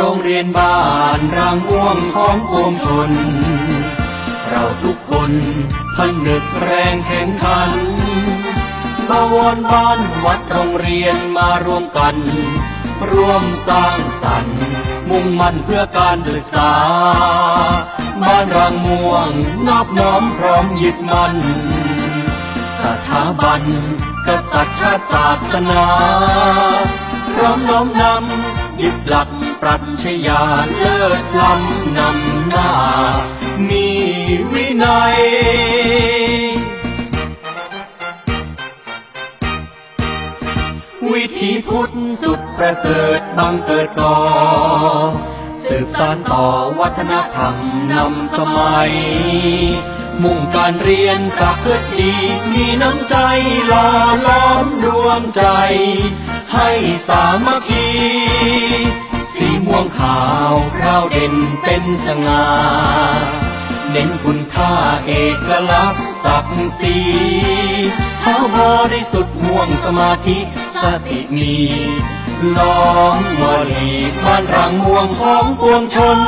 รงเรียนบ้านรางม่วงของปวงชน เราทุกคนผนึกแรงแข่งขันบวรบ้านวัดโรงเรียนมารวมกัน ร่วมสร้างสรรค์ มุ่งมั่นเพื่อการศึกษา บ้านรางม่วงนอบน้อมพร้อมยึดมั่นสถาบันกษัตริย์ชาติศาสนา พร้อมน้อมนำยึดหลัก ปรัชญาเลิศล้ำนำหน้า มีวินัย วิถีพุทธสุดประเสริฐบังเกิดก่อสืบสานต่อวัฒนธรรมนำสมัย มุ่งการเรียนกับเพื่อดีมีน้ำใจหล่อล้อมดวงใจ ให้สามัคคี วงขาวคราวเด่นเป็นสง่าเน้นคุณค่าเอกลักษณ์ศักดิ์ศรีเท้าบริสุทธิ์ม่วงสมาธิสติมีล้อมวลีบ้านรังม่วงของปวงชน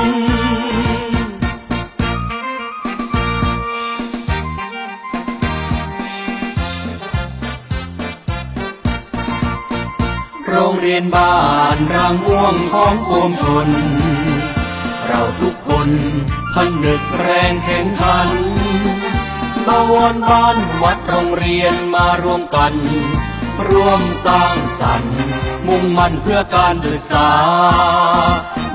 โรงเรียนบ้านรางม่วงของปวงชน เราทุกคนผนึกแรงแข่งขันบวรบ้านวัดโรงเรียนมารวมกัน ร่วมสร้างสรรค์ มุ่งมั่นเพื่อการศึกษา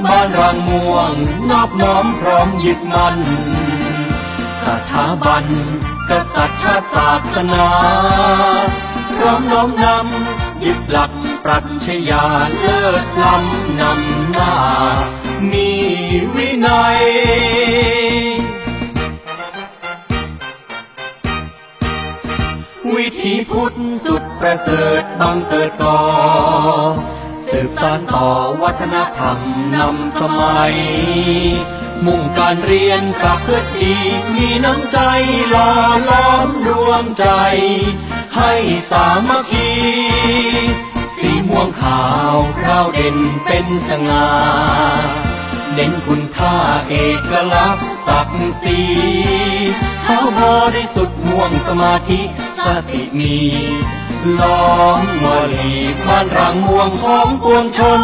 บ้านรางม่วงนอบน้อมพร้อมยึดมั่นสถาบันกษัตริย์ชาติศาสนา พร้อมน้อมนำ ยึดหลักปรัชญาเลิศล้ำนำหน้า มีวินัย วิถีพุทธสุดประเสริฐบังเกิดก่อ สืบสานต่อวัฒนธรรมนำสมัย มุ่งการเรียนกับเพื่อดีมีน้ำใจหล่อล้อมดวงใจ ให้สามัคคีาวเด่นเป็นสง่าเน้นคุณค่าเอกลักษณ์ศักดิ์ศรีเท้าบริสุทธิ์ม่วงสมาธิสติมีล้อมวลีบ้านรังม่วงของปวงชน